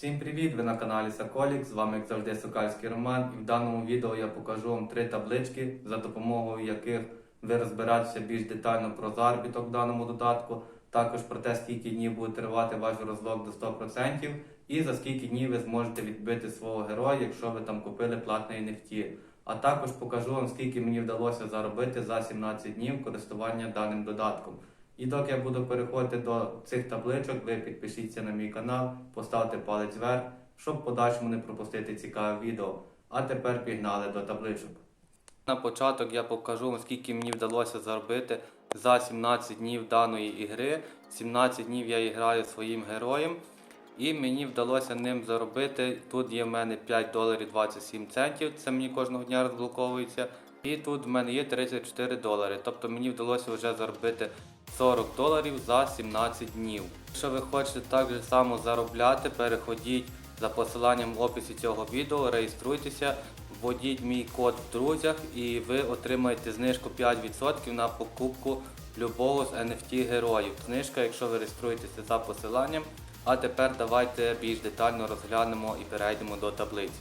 Всім привіт! Ви на каналі Соколік, з вами як завжди Сокальський Роман. І в даному відео я покажу вам три таблички, за допомогою яких ви розберетеся більш детально про заробіток в даному додатку, також про те, скільки днів буде тривати ваш розлог до 100%, і за скільки днів ви зможете відбити свого героя, якщо ви там купили платний NFT. А також покажу вам, скільки мені вдалося заробити за 17 днів користування даним додатком. І доки я буду переходити до цих табличок, ви підпишіться на мій канал, поставте палець вверх, щоб в подальшому не пропустити цікаве відео. А тепер пігнали до табличок. На початок я покажу, скільки мені вдалося заробити за 17 днів даної ігри. 17 днів я граю своїм героєм. І мені вдалося ним заробити. Тут є в мене 5 доларів 27 центів, це мені кожного дня розблоковується. І тут в мене є 34 долари. Тобто мені вдалося вже заробити 40 доларів за 17 днів. Якщо ви хочете так же само заробляти, переходіть за посиланням в описі цього відео, реєструйтеся, вводіть мій код в друзях і ви отримаєте знижку 5% на покупку любого з NFT героїв. Знижка, якщо ви реєструєтеся за посиланням. А тепер давайте більш детально розглянемо і перейдемо до таблиці.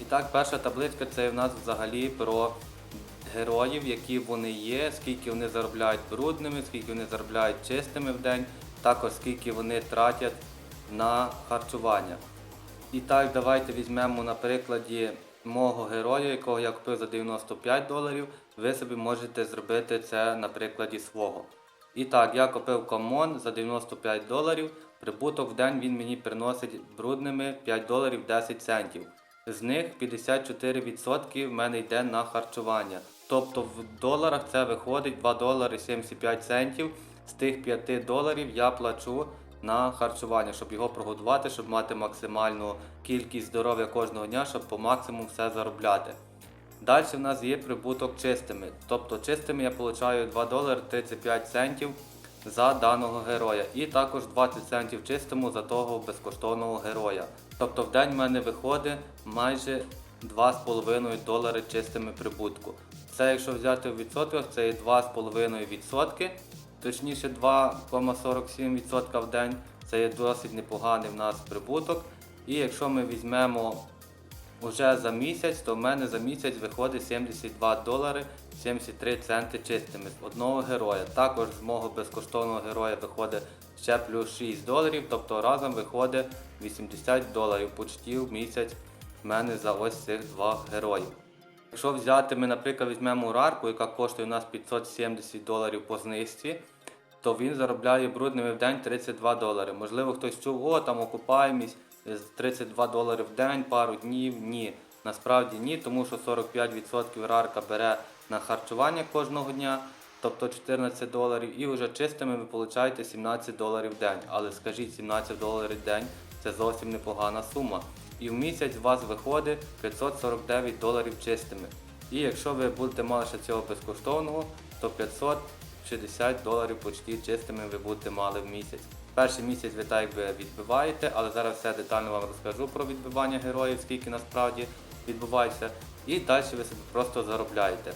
І так, перша табличка це в нас взагалі про героїв, які вони є, скільки вони заробляють брудними, скільки вони заробляють чистими в день, також скільки вони тратять на харчування. І так, давайте візьмемо на прикладі мого героя, якого я купив за 95 доларів. Ви собі можете зробити це на прикладі свого. І так, я купив комон за 95 доларів. Прибуток в день він мені приносить брудними 5 доларів 10 центів. З них 54% в мене йде на харчування. Тобто в доларах це виходить 2 долари 75 центів. З тих 5 доларів я плачу на харчування, щоб його прогодувати, щоб мати максимальну кількість здоров'я кожного дня, щоб по максимуму все заробляти. Далі в нас є прибуток чистими. Тобто чистими я отримую 2 долари 35 центів за даного героя. І також 20 центів чистому за того безкоштовного героя. Тобто в день в мене виходить майже 2,5 долари чистими прибутку. Це якщо взяти в відсотках, це є 2,5 відсотки, точніше 2,47% в день. Це є досить непоганий в нас прибуток. І якщо ми візьмемо Уже за місяць, то в мене за місяць виходить 72 долари 73 центи чистими з одного героя. Також з мого безкоштовного героя виходить ще плюс 6 доларів, тобто разом виходить 80 доларів почти в місяць в мене за ось цих два героїв. Якщо взяти, ми, наприклад, візьмемо рарку, яка коштує у нас 570 доларів по знижці, то він заробляє брудними в день 32 долари. Можливо, хтось чув, о, там окупаємість 32 долари в день, пару днів. Ні. Насправді ні, тому що 45% рарка бере на харчування кожного дня, тобто 14 доларів, і вже чистими ви получаєте 17 доларів в день. Але скажіть, 17 доларів в день це зовсім непогана сума. І в місяць у вас виходить 549 доларів чистими. І якщо ви будете мати ще цього безкоштовного, то 560 доларів почти чистими ви будете мали в місяць. Перший місяць ви так якби відбиваєте, але зараз все детально вам розкажу про відбивання героїв, скільки насправді відбувається. І далі ви собі просто заробляєте.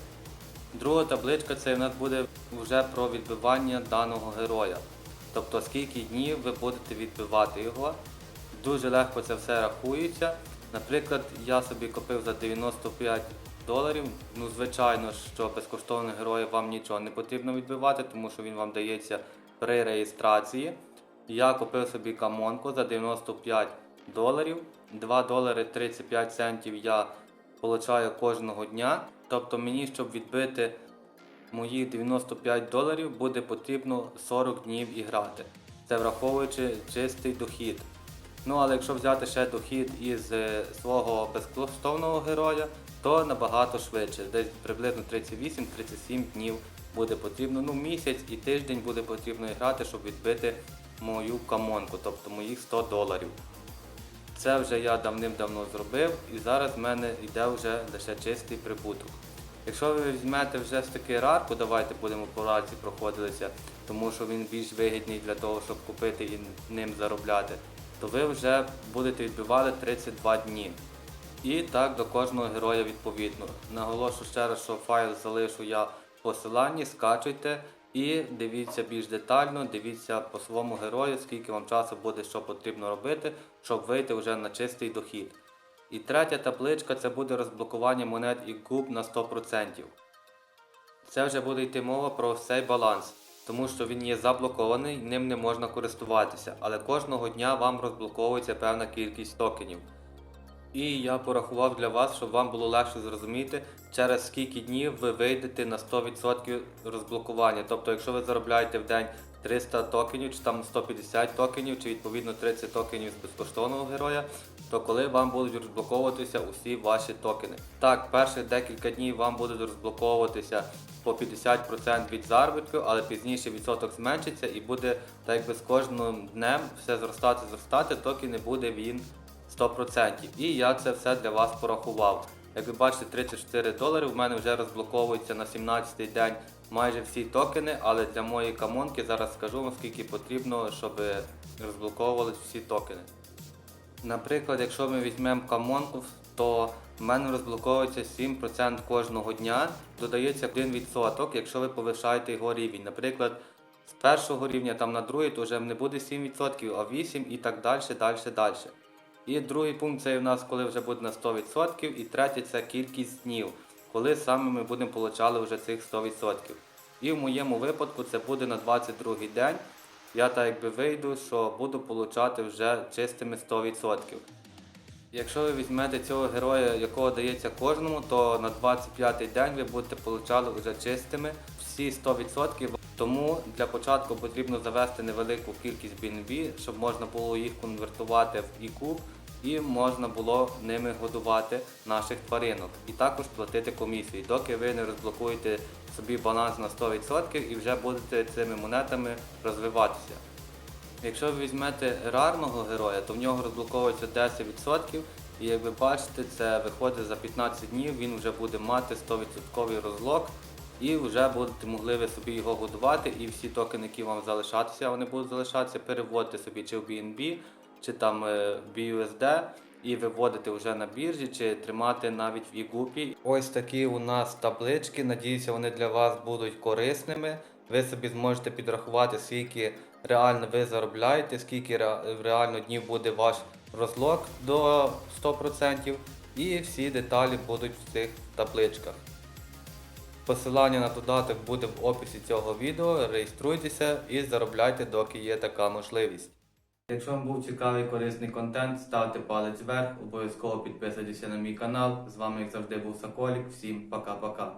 Друга табличка це в нас буде вже про відбивання даного героя. Тобто скільки днів ви будете відбивати його. Дуже легко це все рахується. Наприклад, я собі купив за 95 доларів. Ну, звичайно, що безкоштовного героя вам нічого не потрібно відбивати, тому що він вам дається при реєстрації. Я купив собі камонку за 95 доларів. 2 долари 35 центів я получаю кожного дня. Тобто мені, щоб відбити мої 95 доларів, буде потрібно 40 днів іграти. Це враховуючи чистий дохід. Ну, але якщо взяти ще дохід із е, свого безкоштовного героя, то набагато швидше. Десь приблизно 38-37 днів буде потрібно. Ну, місяць і тиждень буде потрібно грати, щоб відбити мою камонку, тобто моїх 100 доларів. Це вже я давним-давно зробив і зараз в мене йде вже лише чистий прибуток. Якщо ви візьмете вже з таки рарку, давайте будемо по рарці проходилися, тому що він більш вигідний для того, щоб купити і ним заробляти, то ви вже будете відбивати 32 дні. І так до кожного героя відповідно. Наголошу ще раз, що файл залишу я в посиланні, скачуйте. І дивіться більш детально, дивіться по своєму герою, скільки вам часу буде, що потрібно робити, щоб вийти вже на чистий дохід. І третя табличка це буде розблокування монет і куб на 100%. Це вже буде йти мова про цей баланс, тому що він є заблокований, ним не можна користуватися, але кожного дня вам розблоковується певна кількість токенів. І я порахував для вас, щоб вам було легше зрозуміти, через скільки днів ви вийдете на 100% розблокування. Тобто, якщо ви заробляєте в день 300 токенів, чи там 150 токенів, чи відповідно 30 токенів з безкоштовного героя, то коли вам будуть розблоковуватися усі ваші токени. Так, перших декілька днів вам будуть розблоковуватися по 50% від заробітку, але пізніше відсоток зменшиться і буде так якби з кожним днем все зростати, зростати, доки не буде він 100%. І я це все для вас порахував. Як ви бачите, 34 долари в мене вже розблоковується на 17-й день майже всі токени, але для моєї камонки зараз скажу вам скільки потрібно, щоб розблоковувалися всі токени. Наприклад, якщо ми візьмемо камонку, то в мене розблоковується 7% кожного дня, додається 1%, якщо ви повишаєте його рівень. Наприклад, з першого рівня там на другий, то вже не буде 7%, а 8% і так далі, далі, далі. І другий пункт це у нас, коли вже буде на 100%, і третє це кількість днів, коли саме ми будемо получали вже цих 100%. І в моєму випадку це буде на 22-й день. Я так якби вийду, що буду получати вже чистими 100%. Якщо ви візьмете цього героя, якого дається кожному, то на 25-й день ви будете получали вже чистими всі 100%. Тому для початку потрібно завести невелику кількість BNB, щоб можна було їх конвертувати в e і можна було ними годувати наших тваринок і також платити комісії, доки ви не розблокуєте собі баланс на 100% і вже будете цими монетами розвиватися. Якщо ви візьмете рарного героя, то в нього розблоковується 10%, і як ви бачите, це виходить за 15 днів, він вже буде мати 100% розлог, і вже будете могли ви собі його годувати, і всі токени, які вам залишатися, вони будуть залишатися, переводити собі чи в BNB, чи там е, BUSD, і виводити вже на біржі, чи тримати навіть в ігупі. Ось такі у нас таблички. Надіюся, вони для вас будуть корисними. Ви собі зможете підрахувати, скільки реально ви заробляєте, скільки реально днів буде ваш розлог до 100%, і всі деталі будуть в цих табличках. Посилання на додаток буде в описі цього відео. Реєструйтеся і заробляйте, доки є така можливість. Якщо вам був цікавий корисний контент, ставте палець вверх, обов'язково підписуйтесь на мій канал. З вами, як завжди, був Соколік. Всім пока-пока.